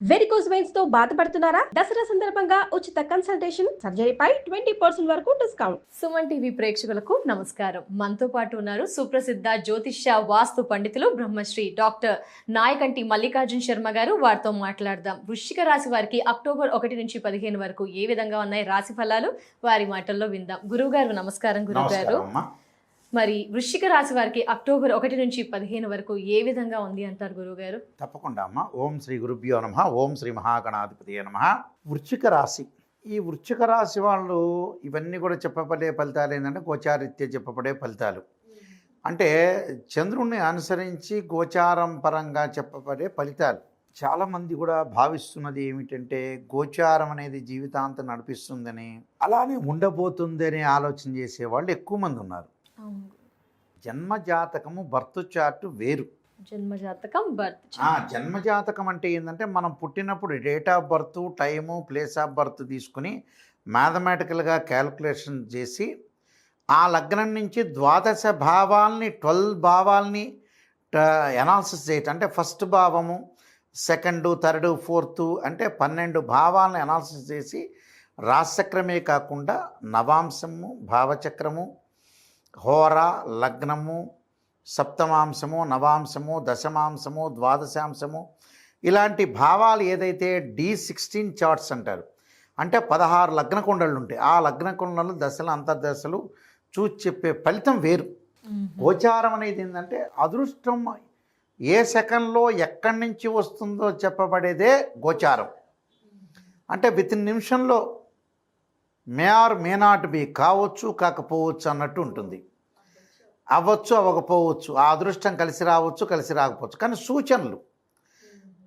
Varicose వెయిన్స్తో బాధపడుతున్నారా? దసరా సందర్భంగా ఉచిత కన్సల్టేషన్ సర్జరీపై ట్వంటీ పర్సెంట్ వరకు డిస్కౌంట్ సుమన్ టీవీ ప్రేక్షకులకు నమస్కారం. మనతో పాటు ఉన్నారు సుప్రసిద్ధ జ్యోతిష్య వాస్తు పండితులు బ్రహ్మశ్రీ డాక్టర్ నాయకంటి మల్లికార్జున్ శర్మ గారు. వారితో మాట్లాడదాం. వృశ్చిక రాశి వారికి అక్టోబర్ ఒకటి నుంచి పదిహేను వరకు ఏ విధంగా ఉన్నాయి రాశి ఫలాలు? వారి మాటల్లో విందాం. గురువు గారు నమస్కారం గురువు గారు మరి వృశ్చిక రాశి వారికి అక్టోబర్ ఒకటి నుంచి పదిహేను వరకు ఏ విధంగా ఉంది అంటారు గురువు గారు తప్పకుండా అమ్మా. ఓం శ్రీ గురుభ్యో నమ. ఓం శ్రీ మహాగణాధిపతి నమ. వృశ్చిక రాశి. ఈ వృశ్చిక రాశి వాళ్ళు ఇవన్నీ కూడా చెప్పబడే ఫలితాలు ఏంటంటే గోచారిత్య చెప్పబడే ఫలితాలు. అంటే చంద్రుణ్ణి అనుసరించి గోచారం పరంగా చెప్పబడే ఫలితాలు. చాలామంది కూడా భావిస్తున్నది ఏమిటంటే గోచారం అనేది జీవితాంతం నడిపిస్తుందని అలానే ఉండబోతుందనే ఆలోచన చేసే వాళ్ళు ఎక్కువ మంది ఉన్నారు. జన్మ జాతకము బర్త్ చార్ట్ వేరు. జన్మ జాతకం బర్త్ ఆ జన్మ జాతకం అంటే ఏంటంటే మనం పుట్టినప్పుడు date of birth time place of birth తీసుకుని మ్యాథమెటికల్గా క్యాలిక్యులేషన్ చేసి ఆ లగ్నం నుంచి ద్వాదశ భావాల్ని ట్వెల్వ్ భావాల్ని ఎనాలిసిస్ చేయటం. అంటే ఫస్ట్ భావము సెకండ్ థర్డ్ ఫోర్త్ అంటే పన్నెండు భావాలను ఎనాలిసిస్ చేసి రాశిచక్రమే కాకుండా నవాంశము భావచక్రము హోర లగ్నము సప్తమాంశము నవాంశము దశమాంశము ద్వాదశాంశము ఇలాంటి భావాలు ఏదైతే డి సిక్స్టీన్ చార్ట్స్ అంటారు అంటే పదహారు లగ్న కుండలు ఉంటాయి ఆ లగ్న కుండలు దశలు అంతర్దశలు చూసి చెప్పే ఫలితం వేరు. గోచారం అనేది ఏంటంటే అదృష్టం ఏ సెకండ్లో ఎక్కడి నుంచి వస్తుందో చెప్పబడేదే గోచారం. అంటే విత్ ఇన్ నిమిషంలో may or may not be కావచ్చు కాకపోవచ్చు అన్నట్టు ఉంటుంది. అవ్వచ్చు అవ్వకపోవచ్చు ఆ అదృష్టం కలిసి రావచ్చు కలిసి రాకపోవచ్చు. కానీ సూచనలు.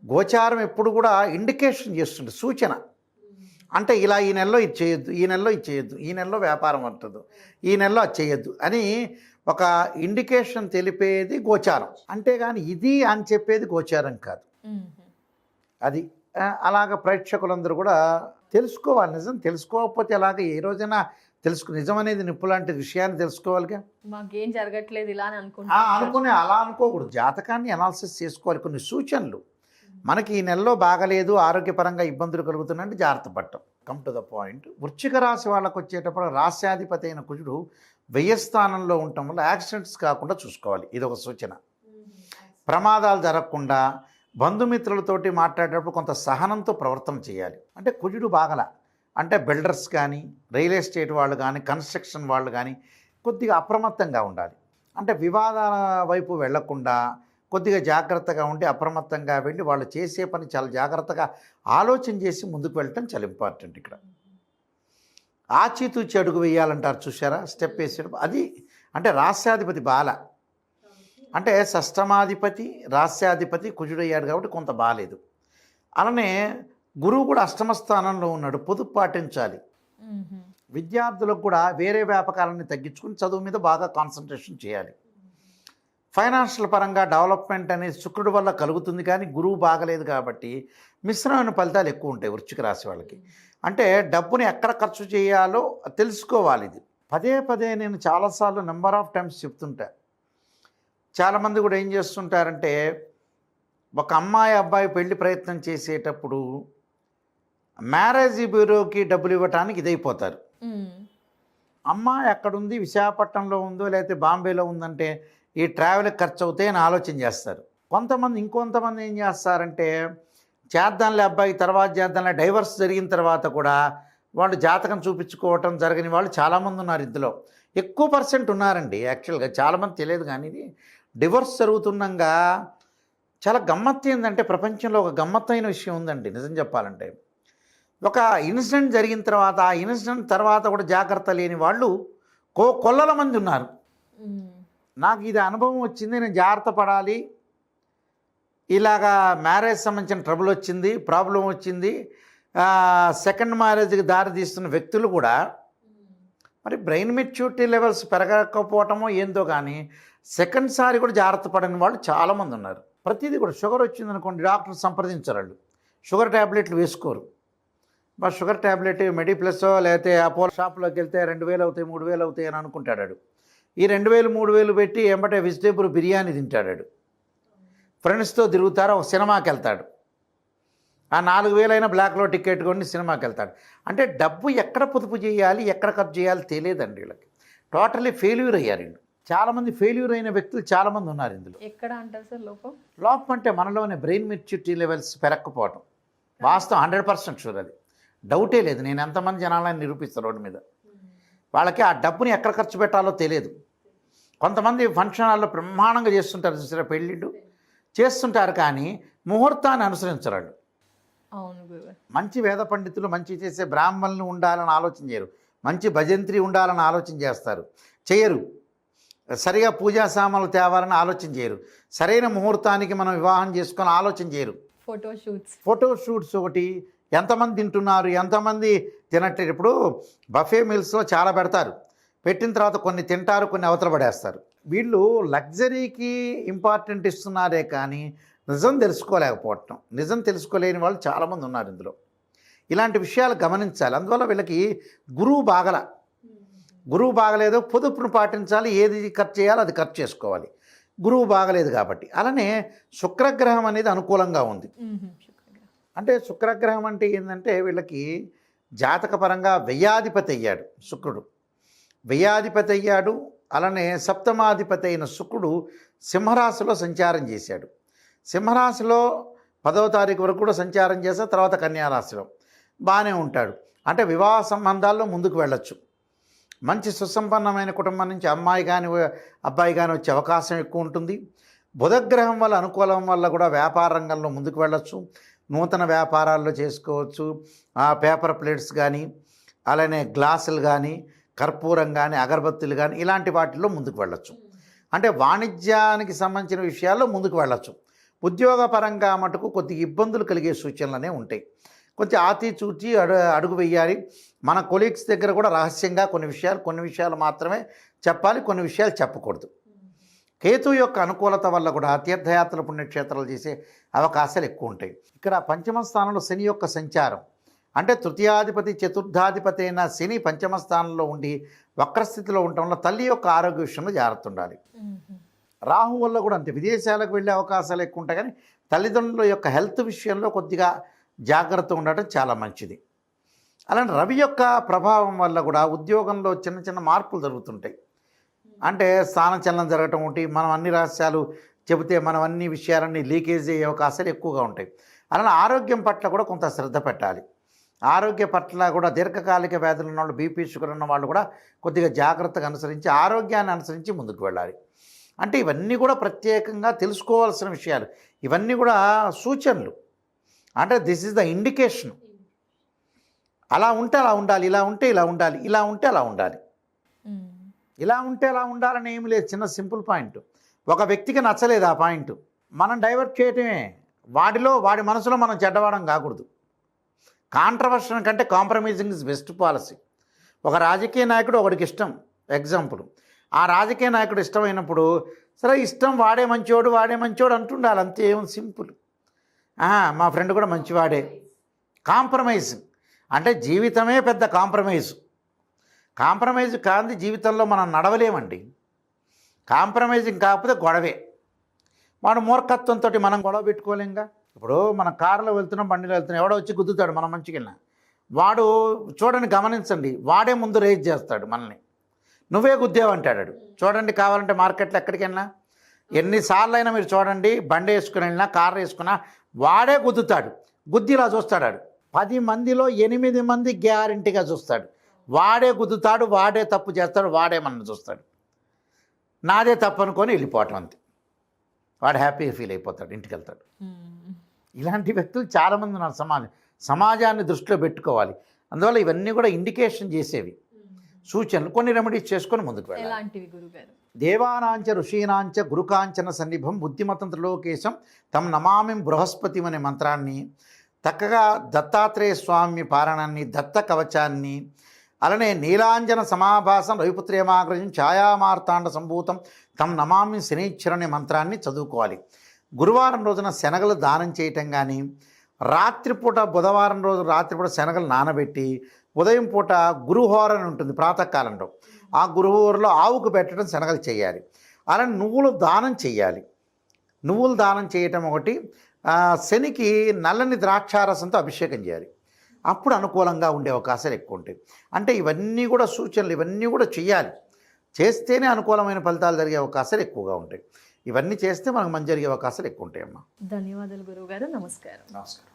గోచారం ఎప్పుడు కూడా ఇండికేషన్ చేస్తుంది సూచన. అంటే ఇలా ఈ నెలలో ఇది చేయొద్దు ఈ నెలలో ఇది చేయొద్దు ఈ నెలలో వ్యాపారం అంటదు ఈ నెలలో అది చేయొద్దు అని ఒక ఇండికేషన్ తెలిపేది గోచారం. అంతేగాని ఇది అని చెప్పేది గోచారం కాదు. అది అలాగ ప్రేక్షకులందరూ కూడా తెలుసుకోవాలి నిజం తెలుసుకోకపోతే ఎలాగ ఏ రోజైనా తెలుసుకు నిజం అనేది నిప్పు లాంటి విషయాన్ని తెలుసుకోవాలిగా? మాకేం జరగట్లేదు ఇలా అని ఆ, అనుకుంటున్నాను అనుకునే అలా అనుకోకూడదు. జాతకాన్ని అనాలిసిస్ చేసుకోవాలి. కొన్ని సూచనలు. మనకి ఈ నెలలో బాగలేదు ఆరోగ్యపరంగా ఇబ్బందులు కలుగుతున్నాయంటే జాగ్రత్త పడటం కమ్ టు ద పాయింట్ వృశ్చిక రాశి వాళ్ళకు వచ్చేటప్పుడు రాశ్యాధిపతి అయిన కుజుడు వెయ్యి స్థానంలో ఉండటం వల్ల యాక్సిడెంట్స్ కాకుండా చూసుకోవాలి. ఇది ఒక సూచన ప్రమాదాలు జరగకుండా బంధుమిత్రులతోటి మాట్లాడేటప్పుడు కొంత సహనంతో ప్రవర్తన చేయాలి. అంటే కుజుడు బాగల. అంటే బిల్డర్స్ కానీ రియల్ ఎస్టేట్ వాళ్ళు కానీ కన్స్ట్రక్షన్ వాళ్ళు కానీ కొద్దిగా అప్రమత్తంగా ఉండాలి. అంటే వివాదాల వైపు వెళ్ళకుండా కొద్దిగా జాగ్రత్తగా ఉండి అప్రమత్తంగా వెళ్ళి వాళ్ళు చేసే పని చాలా జాగ్రత్తగా ఆలోచన చేసి ముందుకు వెళ్ళటం చాలా ఇంపార్టెంట్ ఇక్కడ. ఆచితూచి అడుగు వేయాలంటారు చూసారా స్టెప్ వేసేటప్పుడు అది అంటే రాష్ట్రాధిపతి బాల. అంటే షష్టమాధిపతి రాస్యాధిపతి కుజుడయ్యాడు కాబట్టి కొంత బాలేదు. అలానే గురువు కూడా అష్టమ స్థానంలో ఉన్నాడు పొదుపు పాటించాలి. విద్యార్థులకు కూడా వేరే వ్యాపకాలని తగ్గించుకుని చదువు మీద బాగా కాన్సన్ట్రేషన్ చేయాలి. ఫైనాన్షియల్ పరంగా డెవలప్మెంట్ అనేది శుక్రుడి వల్ల కలుగుతుంది కానీ గురువు బాగలేదు కాబట్టి మిశ్రమైన ఫలితాలు ఎక్కువ ఉంటాయి వృశ్చిక రాశి వాళ్ళకి. అంటే డబ్బుని ఎక్కడ ఖర్చు చేయాలో తెలుసుకోవాలి ఇది. పదే పదే నేను చాలాసార్లు నెంబర్ ఆఫ్ టైమ్స్ చెప్తుంటా. చాలామంది కూడా ఏం చేస్తుంటారంటే ఒక అమ్మాయి అబ్బాయి పెళ్ళి ప్రయత్నం చేసేటప్పుడు మ్యారేజ్ బ్యూరోకి డబ్బులు ఇవ్వటానికి ఇదైపోతారు. అమ్మాయి ఎక్కడుంది? విశాఖపట్నంలో ఉందో లేకపోతే బాంబేలో ఉందంటే ఈ ట్రావెల్ ఖర్చు అవుతాయని ఆలోచన చేస్తారు. కొంతమంది ఇంకొంతమంది ఏం చేస్తారంటే చేద్దాంలే అబ్బాయి తర్వాత చేద్దాంలే డైవర్స్ జరిగిన తర్వాత కూడా వాళ్ళు జాతకం చూపించుకోవటం జరగని వాళ్ళు చాలామంది ఉన్నారు ఇందులో. ఎక్కువ పర్సెంట్ ఉన్నారండి యాక్చువల్గా చాలామంది తెలియదు కానీ ఇది డివోర్స్ జరుగుతుండగా చాలా గమ్మత్తు ఏంటంటే ప్రపంచంలో ఒక గమ్మత్తైన విషయం ఉందండి నిజం చెప్పాలంటే. ఒక ఇన్సిడెంట్ జరిగిన తర్వాత ఆ ఇన్సిడెంట్ తర్వాత కూడా జాగ్రత్త లేని వాళ్ళు కో కొల్లల మంది ఉన్నారు. నాకు ఇది అనుభవం వచ్చింది నేను జాగ్రత్త పడాలి. ఇలాగా మ్యారేజ్ సంబంధించిన ట్రబుల్ వచ్చింది ప్రాబ్లం వచ్చింది. సెకండ్ మ్యారేజ్కి దారి తీస్తున్న వ్యక్తులు కూడా మరి బ్రెయిన్ మెచ్యూరిటీ లెవెల్స్ పెరగకపోవటమో ఏందో కానీ సెకండ్ సారి కూడా జాగ్రత్త పడని వాళ్ళు చాలామంది ఉన్నారు. ప్రతిదీ కూడా షుగర్ వచ్చిందనుకోండి డాక్టర్ సంప్రదించరు వాళ్ళు. షుగర్ ట్యాబ్లెట్లు వేసుకోరు. మరి షుగర్ ట్యాబ్లెట్ మెడిప్లస్ లేకపోతే అపోలో షాప్లోకి వెళ్తే రెండు వేలు అవుతాయి మూడు వేలు అవుతాయి అని అనుకుంటాడు ఈ రెండు వేలు మూడు వేలు పెట్టి ఎంబటే వెజిటేబుల్ బిర్యానీ తింటాడు ఫ్రెండ్స్తో తిరుగుతారు ఒక సినిమాకి వెళ్తాడు. ఆ నాలుగు వేలైనా బ్లాక్లో టికెట్ కొని సినిమాకి వెళ్తాడు. అంటే డబ్బు ఎక్కడ పొదుపు చేయాలి ఎక్కడ ఖర్చు చేయాలి తెలియదండి వీళ్ళకి. టోటలీ ఫెయిల్యూర్ అయ్యారు వీళ్ళు. చాలామంది ఫెయిల్యూర్ అయిన వ్యక్తులు చాలామంది ఉన్నారు ఇందులో. ఎక్కడ అంటారు సార్ లోపం? లోపం అంటే మనలోని బ్రెయిన్ మెచ్యూరిటీ లెవెల్స్ పెరగకపోవటం. వాస్తవం హండ్రెడ్ పర్సెంట్ షూర్ అది. డౌటే లేదు. నేను ఎంతమంది జనాలని నిరూపిస్తాను రోడ్డు మీద. వాళ్ళకి ఆ డబ్బుని ఎక్కడ ఖర్చు పెట్టాలో తెలియదు. కొంతమంది ఫంక్షన్ హాల్లో బ్రహ్మాండంగా చేస్తుంటారు చూసారా పెళ్ళిళ్ళు? చేస్తుంటారు కానీ ముహూర్తాన్ని అనుసరించరు వాళ్ళు. అవును గురుగారు మంచి వేద పండితులు మంచి చేసే బ్రాహ్మణులు ఉండాలని ఆలోచన చేయరు. మంచి భజంత్రి ఉండాలని ఆలోచన చేస్తారు. చేయరు. సరిగా పూజా సామాన్లు తేవాలని ఆలోచన చేయరు. సరైన ముహూర్తానికి మనం వివాహం చేసుకొని ఆలోచన చేయరు. ఫోటో షూట్స్ ఫోటో షూట్స్ ఒకటి. ఎంతమంది తింటున్నారు? ఎంతమంది తినట్లేదు ఇప్పుడు బఫే మీల్స్లో చాలా పెడతారు. పెట్టిన తర్వాత కొన్ని తింటారు కొన్ని అవతల పడేస్తారు. వీళ్ళు లగ్జరీకి ఇంపార్టెంట్ ఇస్తున్నారే కానీ నిజం తెలుసుకోలేకపోవటం. నిజం తెలుసుకోలేని వాళ్ళు చాలామంది ఉన్నారు ఇందులో. ఇలాంటి విషయాలు గమనించాలి. అందువల్ల వీళ్ళకి గురువు బాగల. గురువు బాగలేదు పొదుపును పాటించాలి ఏది ఖర్చు చేయాలో అది ఖర్చు చేసుకోవాలి. గురువు బాగలేదు కాబట్టి. అలానే శుక్రగ్రహం అనేది అనుకూలంగా ఉంది. అంటే శుక్రగ్రహం అంటే ఏంటంటే వీళ్ళకి జాతకపరంగా వ్యయాధిపతి అయ్యాడు శుక్రుడు. వ్యయాధిపతి అయ్యాడు. అలానే సప్తమాధిపతి అయిన శుక్రుడు సింహరాశిలో సంచారం చేశాడు. సింహరాశిలో పదవ తారీఖు వరకు కూడా సంచారం చేస్తే తర్వాత కన్యారాశిలో బాగానే ఉంటాడు. అంటే వివాహ సంబంధాల్లో ముందుకు వెళ్ళొచ్చు. మంచి సుసంపన్నమైన కుటుంబం నుంచి అమ్మాయి కానీ అబ్బాయి కానీ వచ్చే అవకాశం ఎక్కువ ఉంటుంది. బుధగ్రహం వల్ల అనుకూలం వల్ల కూడా వ్యాపార రంగంలో ముందుకు వెళ్ళొచ్చు. నూతన వ్యాపారాల్లో చేసుకోవచ్చు. ఆ పేపర్ ప్లేట్స్ కానీ అలానే గ్లాసులు కానీ కర్పూరం కానీ అగరబత్తులు కానీ ఇలాంటి వాటిల్లో ముందుకు వెళ్ళొచ్చు. అంటే వాణిజ్యానికి సంబంధించిన విషయాల్లో ముందుకు వెళ్ళొచ్చు. ఉద్యోగపరంగా మటుకు కొద్ది ఇబ్బందులు కలిగే సూచనలనే ఉంటాయి. కొంచెం ఆతి చూచి అడు అడుగు వేయాలి. మన కొలీగ్స్ దగ్గర కూడా రహస్యంగా కొన్ని విషయాలు కొన్ని విషయాలు మాత్రమే చెప్పాలి కొన్ని విషయాలు చెప్పకూడదు. కేతు యొక్క అనుకూలత వల్ల కూడా తీర్థయాత్రలు పుణ్యక్షేత్రాలు చేసే అవకాశాలు ఎక్కువ ఉంటాయి. ఇక్కడ పంచమ స్థానంలో శని యొక్క సంచారం. అంటే తృతీయాధిపతి చతుర్థాధిపతి అయిన శని పంచమ స్థానంలో ఉండి వక్రస్థితిలో ఉండటం వల్ల తల్లి యొక్క ఆరోగ్య విషయంలో జాగ్రత్త ఉండాలి. రాహు వల్ల కూడా అంతే. విదేశాలకు వెళ్ళే అవకాశాలు ఎక్కువ ఉంటాయి కానీ తల్లిదండ్రుల యొక్క హెల్త్ విషయంలో కొద్దిగా జాగ్రత్త ఉండటం చాలా మంచిది. అలానే రవి యొక్క ప్రభావం వల్ల కూడా ఉద్యోగంలో చిన్న చిన్న మార్పులు జరుగుతుంటాయి. అంటే స్థానచలనం జరగటం ఒకటి మనం అన్ని రహస్యాలు చెబితే మనం అన్ని విషయాలన్నీ లీకేజ్ అయ్యే అవకాశాలు ఎక్కువగా ఉంటాయి. అలానే ఆరోగ్యం పట్ల కూడా కొంత శ్రద్ధ పెట్టాలి. ఆరోగ్య పట్ల కూడా దీర్ఘకాలిక వ్యాధులు ఉన్న వాళ్ళు బీపీ షుగర్ ఉన్న వాళ్ళు కూడా కొద్దిగా జాగ్రత్తగా అనుసరించి ఆరోగ్యాన్ని అనుసరించి ముందుకు వెళ్ళాలి. అంటే ఇవన్నీ కూడా ప్రత్యేకంగా తెలుసుకోవాల్సిన విషయాలు. ఇవన్నీ కూడా సూచనలు. అంటే దిస్ ఇస్ ద ఇండికేషన్ అలా ఉంటే అలా ఉండాలి ఇలా ఉంటే ఇలా ఉండాలి ఇలా ఉంటే అలా ఉండాలి. ఇలా ఉంటే అలా ఉండాలని ఏమి లేదు చిన్న సింపుల్ పాయింట్. ఒక వ్యక్తికి నచ్చలేదు ఆ పాయింట్. మనం డైవర్ట్ చేయటమే. వాడిలో వాడి మనసులో మనం చెడ్డవాడం కాకూడదు. కాంట్రవర్షన్ కంటే కాంప్రమైజింగ్ ఇస్ బెస్ట్ పాలసీ ఒక రాజకీయ నాయకుడు ఒకడికి ఇష్టం. ఎగ్జాంపుల్ ఆ రాజకీయ నాయకుడు ఇష్టమైనప్పుడు సరే ఇష్టం వాడే మంచివాడు వాడే మంచివాడు అంటుండాలి. అంతే ఏం సింపుల్. మా ఫ్రెండ్ కూడా మంచివాడే. కాంప్రమైజ్. అంటే జీవితమే పెద్ద కాంప్రమైజ్. కాంప్రమైజ్ కాంది జీవితంలో మనం నడవలేమండి. కాంప్రమైజింగ్ కాకపోతే గొడవే. వాడు మూర్ఖత్వంతో మనం గొడవ పెట్టుకోలేంగా? ఇప్పుడు మన కారులో వెళ్తున్నాం బండిలో వెళ్తున్నాం ఎవడో వచ్చి గుద్దుతాడు మనం మంచిగా వాడు చూడని గమనించండి. వాడే ముందు రేజ్ చేస్తాడు మనల్ని. నువ్వే గుద్దేవు అంటాడు చూడండి కావాలంటే మార్కెట్లో ఎక్కడికైనా. ఎన్నిసార్లు అయినా మీరు చూడండి బండి వేసుకుని వెళ్ళినా కారు వేసుకున్నా వాడే గుద్దుతాడు. గుద్ది ఇలా చూస్తాడు పది మందిలో ఎనిమిది మంది గ్యారంటీగా చూస్తాడు. వాడే గుద్దుతాడు వాడే తప్పు చేస్తాడు వాడే మన చూస్తాడు. నాదే తప్పు అనుకొని వెళ్ళిపోవటం అంతే. వాడు హ్యాపీగా ఫీల్ అయిపోతాడు ఇంటికి వెళ్తాడు. ఇలాంటి వ్యక్తులు చాలామంది ఉన్నారు సమాజం సమాజాన్ని దృష్టిలో పెట్టుకోవాలి. అందువల్ల ఇవన్నీ కూడా ఇండికేషన్ చేసేవి. సూచనలు కొన్ని రెమెడీస్ చేసుకొని ముందుకు వెళ్ళాలి. దేవానాంచ ఋషీనాంచ గురుకాంచన సన్నిభం బుద్ధిమతం త్రిలోకేశం తమ నమామిం బృహస్పతి అనే మంత్రాన్ని చక్కగా దత్తాత్రేయ స్వామి పారణాన్ని దత్త కవచాన్ని అలానే నీలాంజన సమాభాసం రవిపుత్రేమాగ్రజం ఛాయామార్తాండ సంభూతం తమ నమామి శనీశ్వర అనే మంత్రాన్ని చదువుకోవాలి. గురువారం రోజున శనగలు దానం చేయటం కానీ రాత్రిపూట బుధవారం రోజు రాత్రిపూట శనగలు నానబెట్టి ఉదయం పూట గురుహోర అని ఉంటుంది ప్రాతకాలంలో. ఆ గురుహోరలో ఆవుకు పెట్టడం శనగలు చేయాలి. అలానే నువ్వులు దానం చేయాలి. నువ్వులు దానం చేయటం ఒకటి. ఆ, శనికి నల్లని ద్రాక్షారసంతో అభిషేకం చేయాలి. అప్పుడు అనుకూలంగా ఉండే అవకాశాలు ఎక్కువ ఉంటాయి. అంటే ఇవన్నీ కూడా సూచనలు ఇవన్నీ కూడా చేయాలి చేస్తేనే అనుకూలమైన ఫలితాలు జరిగే అవకాశాలు ఎక్కువగా ఉంటాయి. ఇవన్నీ చేస్తే మనకు మంచి జరిగే అవకాశాలు ఎక్కువ ఉంటాయి అమ్మా ధన్యవాదాలు గురువు గారు నమస్కారం. నమస్కారం.